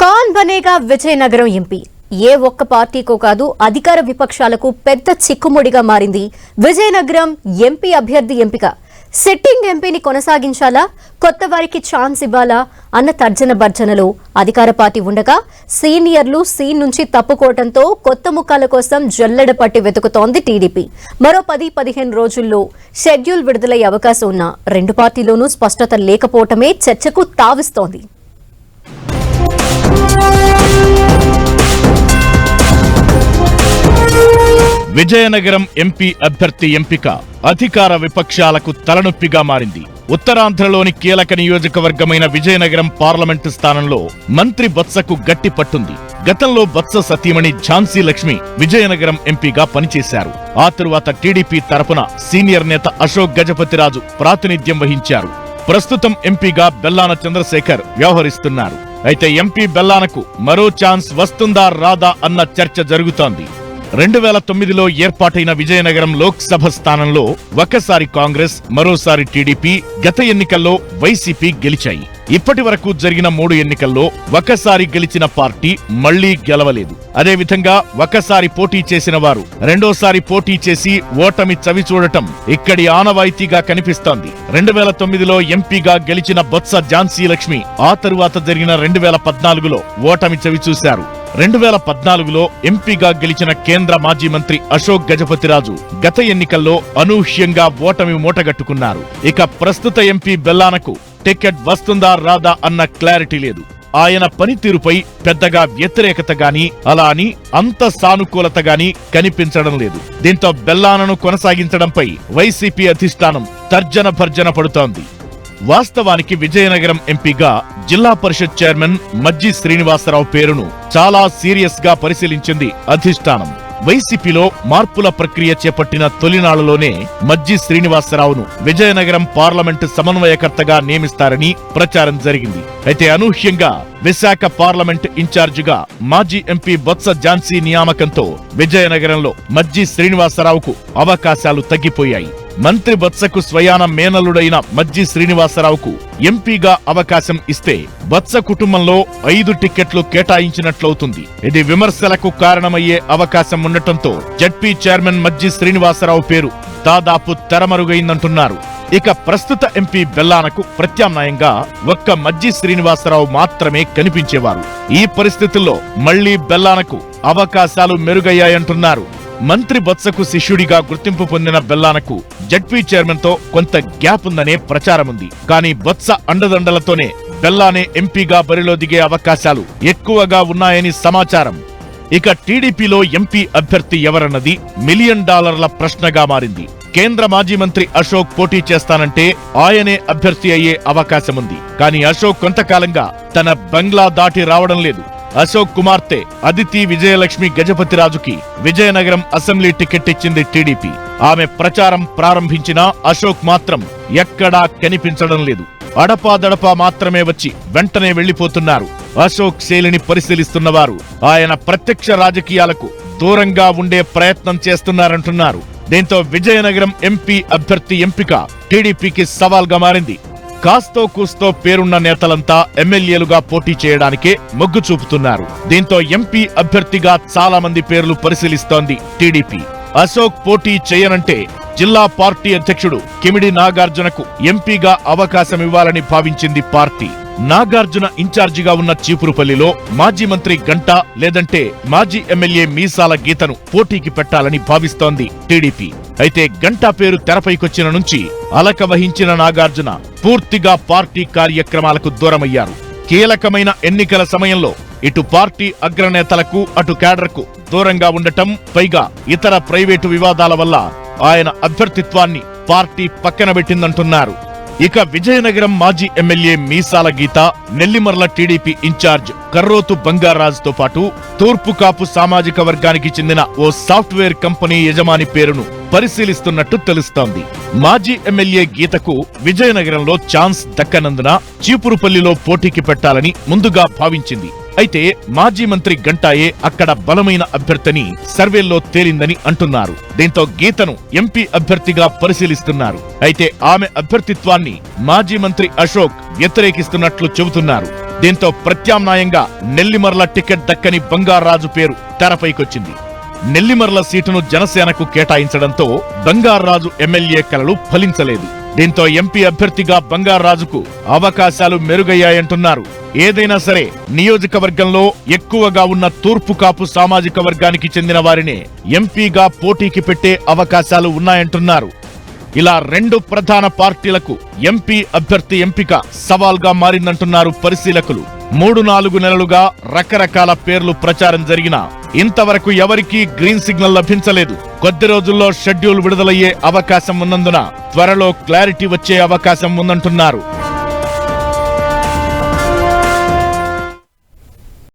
కాన్ Banega Vizianagaram MP. ఏ ఒక్క పార్టీకో కాదు అధికార విపక్షాలకు పెద్ద చిక్కుముడిగా మారింది విజయనగరం ఎంపీ అభ్యర్థి ఎంపిక. సిట్టింగ్ ఎంపీని కొనసాగించాలా? కొత్త వారికి ఛాన్స్ ఇవ్వాలా? అన్న తర్జన భర్జనలో అధికార పార్టీ ఉండగా సీనియర్లు సీన్ నుంచి తప్పుకోవడంతో కొత్త ముఖాల కోసం జల్లెడ పట్టి వెతుకుతోంది టీడీపీ. మరో పది పదిహేను రోజుల్లో షెడ్యూల్ విడుదలయ్యే అవకాశం ఉన్న రెండు పార్టీలోనూ స్పష్టత లేకపోవటమే చర్చకు తావిస్తోంది. విజయనగరం ఎంపీ అభ్యర్థి ఎంపిక అధికార విపక్షాలకు తలనొప్పిగా మారింది. ఉత్తరాంధ్రలోని కీలక నియోజకవర్గమైన విజయనగరం పార్లమెంటు స్థానంలో మంత్రి బొత్సకు గట్టి పట్టుంది. గతంలో బొత్స సతీమణి ఝాన్సీ లక్ష్మి విజయనగరం ఎంపీగా పనిచేశారు. ఆ తరువాత టీడీపీ తరపున సీనియర్ నేత అశోక్ గజపతిరాజు ప్రాతినిధ్యం వహించారు. ప్రస్తుతం ఎంపీగా బెల్లాన చంద్రశేఖర్ వ్యవహరిస్తున్నారు. అయితే ఎంపీ బెల్లానకు మరో ఛాన్స్ వస్తుందా రాదా అన్న చర్చ జరుగుతోంది. రెండు వేల తొమ్మిదిలో ఏర్పాటైన విజయనగరం లోక్సభ స్థానంలో ఒకసారి కాంగ్రెస్ మరోసారి టీడీపీ గత ఎన్నికల్లో వైసీపీ గెలిచాయి. ఇప్పటి వరకు జరిగిన మూడు ఎన్నికల్లో ఒకసారి గెలిచిన పార్టీ మళ్ళీ గెలవలేదు. అదేవిధంగా ఒకసారి పోటీ చేసిన వారు రెండోసారి పోటీ చేసి ఓటమి చవి చూడటం ఇక్కడి ఆనవాయితీగా కనిపిస్తోంది. రెండు వేల తొమ్మిదిలో ఎంపీగా గెలిచిన బొత్స ఝాన్సీ లక్ష్మి ఆ తరువాత జరిగిన రెండు వేల పద్నాలుగులో ఓటమి చవి చూశారు. రెండు వేల పద్నాలుగులో ఎంపీగా గెలిచిన కేంద్ర మాజీ మంత్రి అశోక్ గజపతిరాజు గత ఎన్నికల్లో అనూహ్యంగా ఓటమి మూటగట్టుకున్నారు. ఇక ప్రస్తుత ఎంపీ బెల్లానకు టికెట్ వస్తుందా రాదా అన్న క్లారిటీ లేదు. ఆయన పనితీరుపై పెద్దగా వ్యతిరేకత గాని అలా అని అంత సానుకూలత గాని కనిపించడం లేదు. దీంతో బెల్లానను కొనసాగించడంపై వైసీపీ అధిష్టానం తర్జన భర్జన పడుతోంది. వాస్తవానికి విజయనగరం ఎంపీగా జిల్లా పరిషత్ చైర్మన్ మజ్జి శ్రీనివాసరావు పేరును చాలా సీరియస్గా పరిశీలించింది అధిష్టానం. వైసీపీలో మార్పుల ప్రక్రియ చేపట్టిన తొలినాళ్ళలోనే మజ్జి శ్రీనివాసరావును విజయనగరం పార్లమెంటు సమన్వయకర్తగా నియమిస్తారని ప్రచారం జరిగింది. అయితే అనూహ్యంగా విశాఖ పార్లమెంట్ ఇన్ఛార్జిగా మాజీ ఎంపీ బొత్స ఝాన్సీ నియామకంతో విజయనగరంలో మజ్జి శ్రీనివాసరావుకు అవకాశాలు తగ్గిపోయాయి. మంత్రి బత్సకు స్వయాన మేనలుడైన మజ్జి శ్రీనివాసరావుకు ఎంపీగా అవకాశం ఇస్తే బత్స కుటుంబంలో ఐదు టిక్కెట్లు కేటాయించినట్లవుతుంది. ఇది విమర్శలకు కారణమయ్యే అవకాశం ఉండటంతో జడ్పీ చైర్మన్ మజ్జి శ్రీనివాసరావు పేరు దాదాపు తెరమరుగైందంటున్నారు. ఇక ప్రస్తుత ఎంపీ బెల్లానకు ప్రత్యామ్నాయంగా ఒక్క మజ్జి శ్రీనివాసరావు మాత్రమే కనిపించేవారు. ఈ పరిస్థితుల్లో మళ్ళీ బెల్లానకు అవకాశాలు మెరుగయ్యాయంటున్నారు. మంత్రి బొత్సకు శిష్యుడిగా గుర్తింపు పొందిన బెల్లానకు జడ్పీ చైర్మన్తో కొంత గ్యాప్ ఉందనే ప్రచారముంది కానీ బొత్స అండదండలతోనే బెల్లానే ఎంపీగా బరిలో దిగే అవకాశాలు ఎక్కువగా ఉన్నాయని సమాచారం. ఇక టీడీపీలో ఎంపీ అభ్యర్థి ఎవరన్నది మిలియన్ డాలర్ల ప్రశ్నగా మారింది. కేంద్ర మాజీ మంత్రి అశోక్ పోటీ చేస్తానంటే ఆయనే అభ్యర్థి అయ్యే అవకాశముంది. కానీ అశోక్ కొంతకాలంగా తన బంగ్లా దాటి రావడం లేదు. అశోక్ కుమార్తె అదితి విజయలక్ష్మి గజపతిరాజుకి విజయనగరం అసెంబ్లీ టికెట్ ఇచ్చింది టీడీపీ. ఆమె ప్రచారం ప్రారంభించినా అశోక్ మాత్రం ఎక్కడా కనిపించడం లేదు. అడపాదడపా మాత్రమే వచ్చి వెంటనే వెళ్ళిపోతున్నారు అశోక్ శైలిని పరిశీలిస్తున్నవారు ఆయన ప్రత్యక్ష రాజకీయాలకు దూరంగా ఉండే ప్రయత్నం చేస్తున్నారంటున్నారు. దీంతో విజయనగరం ఎంపీ అభ్యర్థి ఎంపిక టీడీపీకి సవాల్గా మారింది. కాస్తో కూస్తో పేరున్న నేతలంతా ఎమ్మెల్యేలుగా పోటీ చేయడానికే మొగ్గు చూపుతున్నారు. దీంతో ఎంపీ అభ్యర్థిగా చాలా మంది పేర్లు పరిశీలిస్తోంది టీడీపీ. అశోక్ పోటీ చేయనంటే జిల్లా పార్టీ అధ్యక్షుడు కిమిడి నాగార్జునకు ఎంపీగా అవకాశం ఇవ్వాలని భావించింది పార్టీ. నాగార్జున ఇన్ఛార్జిగా ఉన్న చీపురుపల్లిలో మాజీ మంత్రి గంటా లేదంటే మాజీ ఎమ్మెల్యే మీసాల గీతను పోటీకి పెట్టాలని భావిస్తోంది టీడీపీ. అయితే గంటా పేరు తెరపైకొచ్చిన నుంచి అలక వహించిన నాగార్జున పూర్తిగా పార్టీ కార్యక్రమాలకు దూరమయ్యారు. కీలకమైన ఎన్నికల సమయంలో ఇటు పార్టీ అగ్రనేతలకు అటు కేడర్కు దూరంగా ఉండటం పైగా ఇతర ప్రైవేటు వివాదాల వల్ల ఆయన అభ్యర్థిత్వాన్ని పార్టీ పక్కన పెట్టిందంటున్నారు. ఇక విజయనగరం మాజీ MLA Meesala Geetha Nellimarla TDP in-charge Karrothu బంగారాజుతో పాటు తూర్పు కాపు సామాజిక వర్గానికి చెందిన ఓ సాఫ్ట్వేర్ కంపెనీ యజమాని పేరును పరిశీలిస్తున్నట్టు తెలుస్తోంది. మాజీ ఎమ్మెల్యే గీతకు విజయనగరంలో ఛాన్స్ దక్కనందున చీపురుపల్లిలో పోటీకి పెట్టాలని ముందుగా భావించింది. అయితే మాజీ మంత్రి గంటాయే అక్కడ బలమైన అభ్యర్థిని సర్వేల్లో తేలిందని అంటున్నారు. దీంతో గీతను ఎంపీ అభ్యర్థిగా పరిశీలిస్తున్నారు. అయితే ఆమె అభ్యర్థిత్వాన్ని మాజీ మంత్రి అశోక్ వ్యతిరేకిస్తున్నట్లు చెబుతున్నారు. దీంతో ప్రత్యామ్నాయంగా నెల్లిమర్ల టికెట్ దక్కని బంగారాజు పేరు తెరపైకొచ్చింది. నెల్లిమర్ల సీటును జనసేనకు కేటాయించడంతో బంగారాజు ఎమ్మెల్యే కలలు ఫలించలేదు. దీంతో ఎంపీ అభ్యర్థిగా బంగారాజుకు అవకాశాలు మెరుగయ్యాయంటున్నారు. ఏదైనా సరే నియోజకవర్గంలో ఎక్కువగా ఉన్న తూర్పు కాపు సామాజిక వర్గానికి చెందిన వారినే ఎంపీగా పోటీకి పెట్టే అవకాశాలు ఉన్నాయంటున్నారు. ఇలా రెండు ప్రధాన పార్టీలకు ఎంపీ అభ్యర్థి ఎంపిక సవాల్గా మారిందంటున్నారు పరిశీలకులు. మూడు నాలుగు నెలలుగా రకరకాల పేర్లు ప్రచారం జరిగినా ఇంతవరకు ఎవరికీ గ్రీన్ సిగ్నల్ లభించలేదు. కొద్ది రోజుల్లో షెడ్యూల్ విడుదలయ్యే అవకాశం ఉన్నందున త్వరలో క్లారిటీ వచ్చే అవకాశం ఉందంటున్నారు.